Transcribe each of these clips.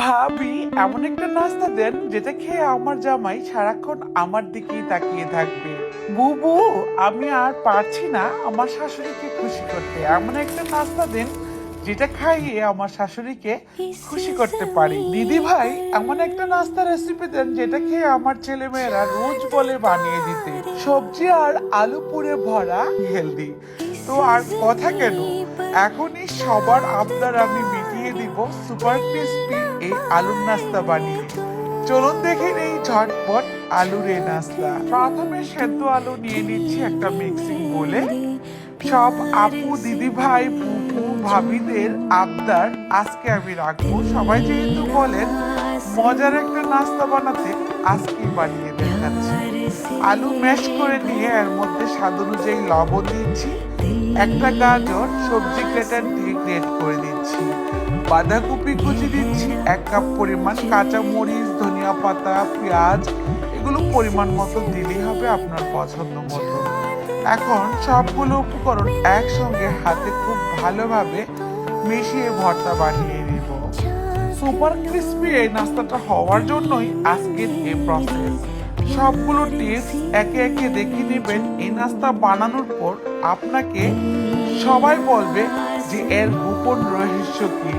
ভাবি, এমন একটা নাস্তা দেন যেটা খেয়ে আমার জামাই সারাক্ষণ আমার দিকেই তাকিয়ে থাকবে। বুবু, আমি আর পারছি না আমার শাশুড়িকে খুশি করতে। এমন একটা নাস্তা দেন যেটা খাইয়ে আমার শাশুড়িকে খুশি করতে পারি। দিদি ভাই, এমন একটা নাস্তা রেসিপি দেন যেটা খেয়ে আমার ছেলে মেয়েরা রোজ বলে বানিয়ে দিতে। সবজি আর আলু পুরে ভরা হেলদি তো আর কথা কেন? এখনই সবার আবদার আমি দিব সুপার ক্রিস্পি এই আলুর নাস্তা বানিয়ে। চলুন দেখে নেই ঝটপট আলুর এই নাস্তা। প্রথমে সেদ্ধ আলু নিয়ে নিচ্ছি একটা মিক্সিং বলে। সব আপু, দিদি ভাই পুপু ভাবিদের আবদার আজকে আমি রাখব। সবাই যেহেতু বলেন, মজার একটা নাস্তা বানাতে আজকেই বানিয়ে দেখাচ্ছি। আলু ম্যাশ করে নিয়ে এর মধ্যে স্বাদ অনুযায়ী লবণ দিচ্ছি। একটা গাজর সবজি গ্রেটার দিয়ে গ্রেট করে দিচ্ছি। বাঁধাকপি কুচি দিচ্ছি, এক কাপ পরিমাণ কাঁচা মরিচ ধনিয়া পাতা, পেঁয়াজ, এগুলো পরিমাণ মতো দিলেই হবে আপনার পছন্দ মতো। এখন সবগুলো উপকরণ একসঙ্গে হাতে খুব ভালোভাবে মিশিয়ে ভর্তা বানিয়ে নিব। সুপার ক্রিস্পি এই নাস্তাটা হওয়ার জন্যই আজকের এই প্রসেস সবগুলো টিপস একে একে দেখে নেবেন এই নাস্তা বানানোর পর আপনাকে সবাই বলবে যে এর গোপন রহস্য কি।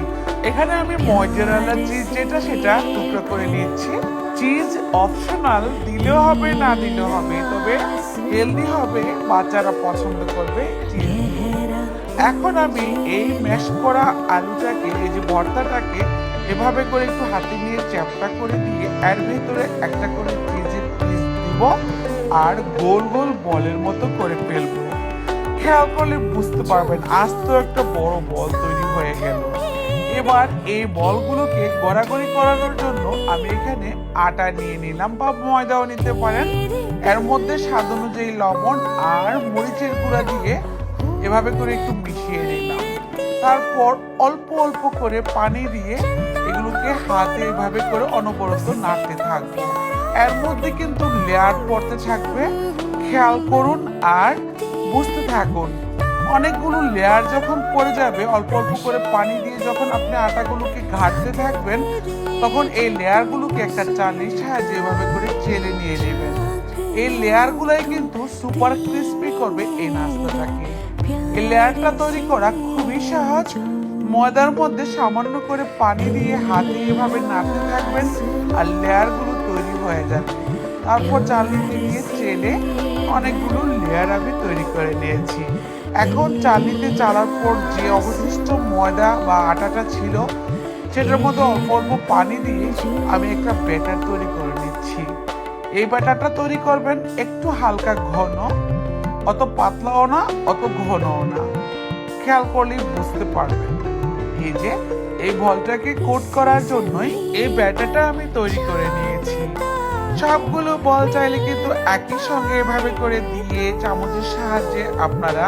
এখানে আমি ময়দারালা চিজ যেটা সেটা টুকরো করে নিচ্ছি চিজ অপশনাল দিলেও হবে, না দিলেও হবে, তবে হেলদি হবে, বাচ্চারা পছন্দ করবে চিজ এখন আমি এই ম্যাশ করা আলুটাকে, এই যে ভর্তাটাকে, এভাবে করে একটু হাতে নিয়ে চ্যাপটা করে দিয়ে এর ভেতরে একটা করে চিজের আর গোল গোল বলের মতো করে ফেলব। খেয়াল করলে বুঝতে পারবেন, আজ তো একটা বড় বল তৈরি হয়ে গেল। এবার এই বলগুলোকে গড়াগড়ি করানোর জন্য আমি এখানে আটা নিয়ে নিলাম বা ময়দাও নিতে পারেন। এর মধ্যে স্বাদ অনুযায়ী লবণ আর মরিচের গুঁড়া দিয়ে এভাবে করে একটু মিশিয়ে নিলাম। তারপর অল্প অল্প করে পানি দিয়ে এগুলোকে হাতে এভাবে করে অনবরত নাড়তে থাকব। এর মধ্যে কিন্তু লেয়ার পড়তে থাকবে। খেয়াল করুন আর বুঝতে থাকুন। অনেকগুলো লেয়ার যখন পড়ে যাবে, অল্প অল্প করে পানি দিয়ে যখন আপনি আটাগুলোকে ঘাটতে থাকবেন, তখন এই লেয়ারগুলোকে একটা চালির সাহায্যে এভাবে করে চেলে নিয়ে নেবেন। এই লেয়ারগুলোই কিন্তু সুপার ক্রিস্পি করবে এই নাস্তাটাকে। এই লেয়ারটা তৈরি করা খুবই সহজ। ময়দার মধ্যে সামান্য করে পানি দিয়ে হাতে এভাবে নাড়তে থাকবেন আর লেয়ারগুলো তৈরি হয়ে যাবে। তারপর চালিতে দিয়ে চেলে অনেকগুলো লেয়ার আমি তৈরি করে নিয়েছি। এখন চালিতে চালার পর যে অবশিষ্ট ময়দা বা আটাটা ছিল, সেটার মধ্যে অল্প অল্প পানি দিয়ে আমি একটা ব্যাটার তৈরি করে নিচ্ছি। এই ব্যাটারটা তৈরি করবেন একটু হালকা ঘন, অত পাতলাও না, অত ঘনও না। খেয়াল করলেই বুঝতে পারবেন। যে এই বলটাকে কোট করার জন্যই এই ব্যাটারটা আমি তৈরি করে নিয়েছি। সবগুলো বল চাইলে কিন্তু একই সঙ্গে এভাবে করে দিয়ে চামচের সাহায্যে আপনারা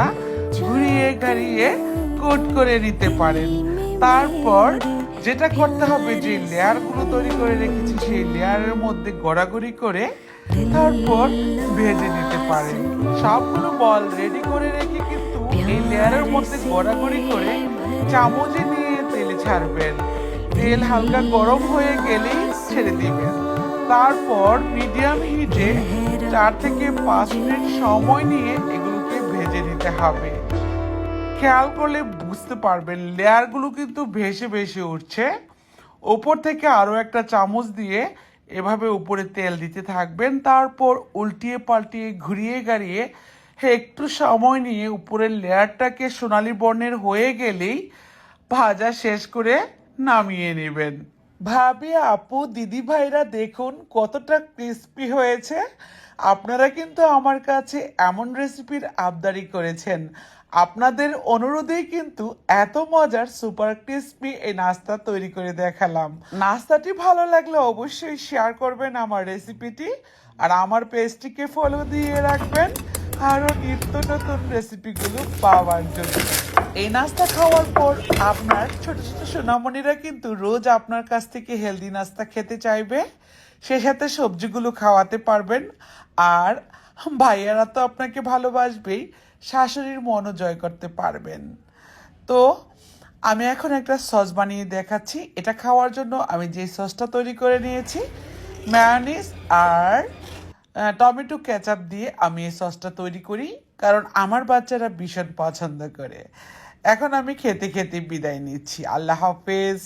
ঘুরিয়ে গাড়িয়ে কোট করে নিতে পারেন। তারপর যেটা করতে হবে, যে লেয়ারগুলো তৈরি করে রেখেছি, সেই লেয়ারের মধ্যে গড়াগড়ি করে তারপর ভেজে নিতে পারেন। সবগুলো বল রেডি করে রেখে কিন্তু এই লেয়ারের মধ্যে গড়াগড়ি করে চামচে নিয়ে তেলে ছাড়বেন। তেল হালকা গরম হয়ে গেলেই ছেড়ে দিবেন। তারপর মিডিয়াম হিটে চার থেকে পাঁচ মিনিট সময় নিয়ে এগুলোকে ভেজে নিতে হবে। খেয়াল করলে বুঝতে পারবেন, লেয়ারগুলো কিন্তু ভেসে ভেসে উঠছে। ওপর থেকে আরও একটা চামচ দিয়ে এভাবে উপরে তেল দিতে থাকবেন। তারপর উল্টিয়ে পাল্টিয়ে ঘুরিয়ে গাড়িয়ে একটু সময় নিয়ে উপরের লেয়ারটাকে সোনালি বর্ণের হয়ে গেলেই ভাজা শেষ করে নামিয়ে নেবেন। ভাবি, আপু, দিদি ভাইরা দেখুন কতটা ক্রিস্পি হয়েছে। আপনারা কিন্তু আমার কাছে এমন রেসিপির আবদারি করেছেন। আপনাদের অনুরোধেই কিন্তু এত মজার সুপার ক্রিস্পি এই নাস্তা তৈরি করে দেখালাম। নাস্তাটি ভালো লাগলে অবশ্যই শেয়ার করবেন আমার রেসিপিটি আর আমার পেজটিকে ফলো দিয়ে রাখবেন। আরও নিত্য নতুন রেসিপিগুলো পাওয়ার জন্য। এই নাস্তা খাওয়ার পর আপনার ছোট ছোট সোনামণিরা কিন্তু রোজ আপনার কাছ থেকে হেলদি নাস্তা খেতে চাইবে। সে সাথে সবজিগুলো খাওয়াতে পারবেন। আর ভাইয়ারা তো আপনাকে ভালোবাসবেই, শাশুড়ির মনও জয় করতে পারবেন। তো আমি এখন একটা সস বানিয়ে দেখাচ্ছি। এটা খাওয়ার জন্য আমি যে সসটা তৈরি করে নিয়েছি ম্যায়োনিজ আর টমেটো কেচাপ দিয়ে আমি এই সসটা তৈরি করি, কারণ আমার বাচ্চারা ভীষণ পছন্দ করে। এখন আমি খেতে খেতে বিদায় নিচ্ছি। আল্লাহ হাফেজ।